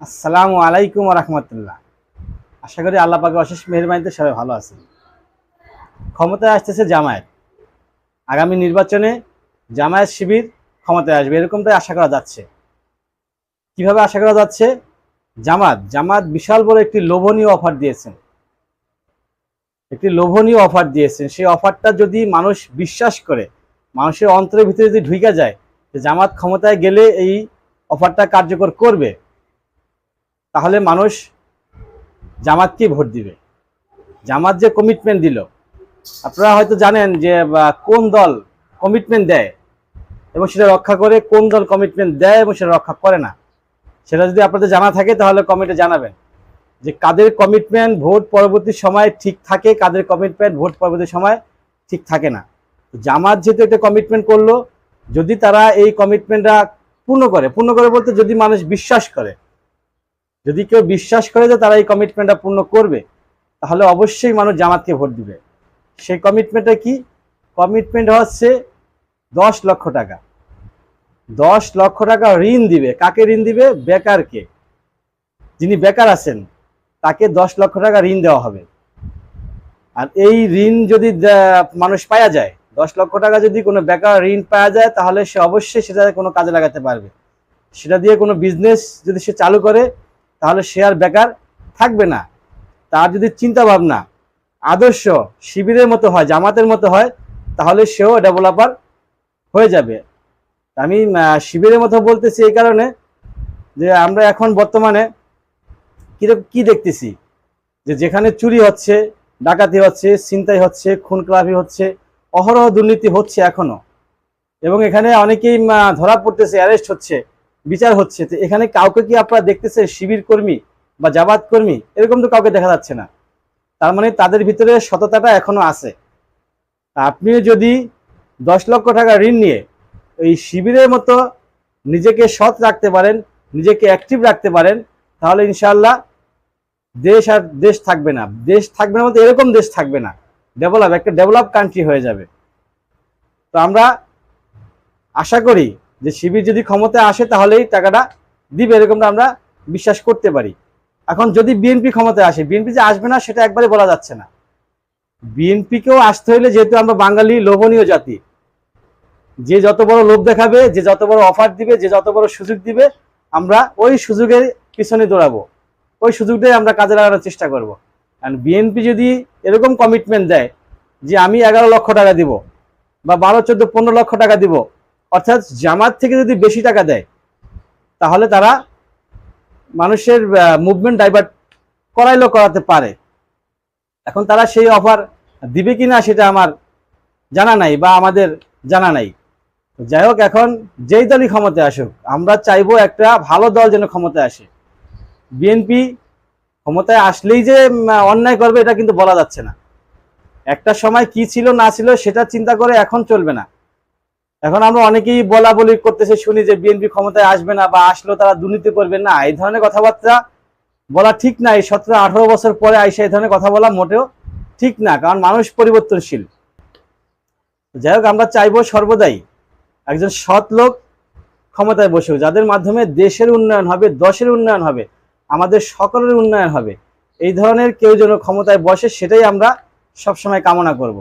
আসসালামু আলাইকুম রহমতুল্লাহ। আশা করি আল্লাহ পাকে অশেষ মেহরবানিতে সবাই ভালো আছেন। ক্ষমতায় আসতেছে জামায়াত। আগামী নির্বাচনে জামায়াত শিবির ক্ষমতায় আসবে, এরকমটাই আশা করা যাচ্ছে। কীভাবে আশা করা যাচ্ছে? জামাত জামাত বিশাল বড় একটি লোভনীয় অফার দিয়েছেন। একটি লোভনীয় অফার দিয়েছেন। সেই অফারটা যদি মানুষ বিশ্বাস করে, মানুষের অন্তরের ভিতরে যদি ঢুকে যায় জামাত ক্ষমতায় গেলে এই অফারটা কার্যকর করবে তাহলে মানুষ জামাতকে ভোট দিবে। জামাত যে কমিটমেন্ট দিল। আপনারা হয়তো জানেন যে কোন দল কমিটমেন্ট দেয় এবং সেটা রক্ষা করে, কোন দল কমিটমেন্ট দেয় এবং সেটা রক্ষা করে না। সেটা যদি আপনাদের জানা থাকে, তাহলে কমেন্টে জানাবেন। যে কাদের কমিটমেন্ট ভোট পরবর্তী সময় ঠিক থাকে, কাদের কমিটমেন্ট ভোট পরবর্তী সময় ঠিক থাকে না। জামাত যেহেতু একটা কমিটমেন্ট করল, যদি তারা এই কমিটমেন্টটা পূর্ণ করে পূর্ণ করে বলতে যদি মানুষ বিশ্বাস করে যদি কেউ বিশ্বাস করে যে তারা এই কমিটমেন্টটা পূর্ণ করবে, তাহলে অবশ্যই মানুষ জামাতকে ভোট দিবে। সেই কমিটমেন্টটা কি? কমিটমেন্ট হচ্ছে দশ লক্ষ টাকা। দশ লক্ষ টাকা ঋণ দিবে। কাকে ঋণ দিবে? বেকারকে। যিনি বেকার আছেন, তাকে দশ লক্ষ টাকা ঋণ দেওয়া হবে। আর এই ঋণ যদি মানুষ পাওয়া যায়, দশ লক্ষ টাকা যদি কোনো বেকার ঋণ পাওয়া যায়, তাহলে সে অবশ্যই সেটা কোনো কাজে লাগাতে পারবে। সেটা দিয়ে কোনো বিজনেস যদি সে চালু করে তাহলে সে আর বেকার থাকবে না। তার যদি চিন্তা ভাবনা আদর্শ শিবিরের মতো হয়, জামাতের মতো হয়, তাহলে সেও ডেভেলপার হয়ে যাবে। আমি শিবিরের মতো বলতেছি এই কারণে যে আমরা এখন বর্তমানে কীরকম কি দেখতেছি? যে যেখানে চুরি হচ্ছে, ডাকাতি হচ্ছে, ছিনতাই হচ্ছে খুন খারাপি হচ্ছে, অহরহ দুর্নীতি হচ্ছে এখনও। এবং এখানে অনেকেই ধরা পড়তেছে অ্যারেস্ট হচ্ছে। বিচার হচ্ছে তো এখানে কাউকে কি আপনারা দেখতেছে শিবির কর্মী বা জামাত কর্মী? এরকম তো কাউকে দেখা যাচ্ছে না। তার মানে তাদের ভিতরে সততাটা এখনও আছে। তা আপনিও যদি দশ লক্ষ টাকা ঋণ নিয়ে এই শিবিরের মতো নিজেকে সৎ রাখতে পারেন, নিজেকে অ্যাক্টিভ রাখতে পারেন, তাহলে ইনশাল্লাহ দেশ আর দেশ থাকবে না। দেশ থাকবে না বলতে এরকম দেশ থাকবে না। ডেভেলপ একটা ডেভেলপ কান্ট্রি হয়ে যাবে। তো আমরা আশা করি যে শিবির যদি ক্ষমতায় আসে তাহলেই টাকাটা দিবে, এরকমটা আমরা বিশ্বাস করতে পারি। এখন যদি বিএনপি ক্ষমতায় আসে বিএনপি যে আসবে না সেটা একবারে বলা যাচ্ছে না। বিএনপিকেও আসতে হলে যেহেতু আমরা বাঙালি, লোভনীয় জাতি, যে যত বড় লোভ দেখাবে, যে যত বড় অফার দিবে, যে যত বড় সুযোগ দিবে, আমরা ওই সুযোগের পিছনে দৌড়াবো। ওই সুযোগটাই আমরা কাজে লাগানোর চেষ্টা করব। কারণ বিএনপি যদি এরকম কমিটমেন্ট দেয় যে আমি এগারো লক্ষ টাকা দিব বা বারো, চোদ্দ, পনেরো লক্ষ টাকা দিব অর্থাৎ জামাত থেকে যদি বেশি টাকা দেয়, তাহলে তারা মানুষের মুভমেন্ট ডাইভার্ট করাইলেও করাতে পারে। এখন তারা সেই অফার দিবে কি না সেটা আমার জানা নাই বা আমাদের জানা নাই। যাই হোক, এখন যেই দলই ক্ষমতায় আসুক, আমরা চাইব একটা ভালো দল যেন ক্ষমতায় আসে। বিএনপি ক্ষমতায় আসলেই যে অন্যায় করবে, এটা কিন্তু বলা যাচ্ছে না। একটা সময় কি ছিল, না ছিল, সেটা চিন্তা করে এখন চলবে না। এখন আমরা অনেকেই বলা বলি করতেছে, শুনি যে বিএনপি ক্ষমতায় আসবে না বা আসলেও তারা দুর্নীতি করবে না। এই ধরনের কথাবার্তা বলা ঠিক না। এই সতেরো, আঠারো বছর পরে আইসা এই ধরনের কথা বলা মোটেও ঠিক না, কারণ মানুষ পরিবর্তনশীল। যাই হোক, আমরা চাইব সর্বদাই একজন সৎ লোক ক্ষমতায় বসেও যাদের মাধ্যমে দেশের উন্নয়ন হবে, দশের উন্নয়ন হবে, আমাদের সকলের উন্নয়ন হবে। এই ধরনের কেউ যেন ক্ষমতায় বসে, সেটাই আমরা সবসময় কামনা করব।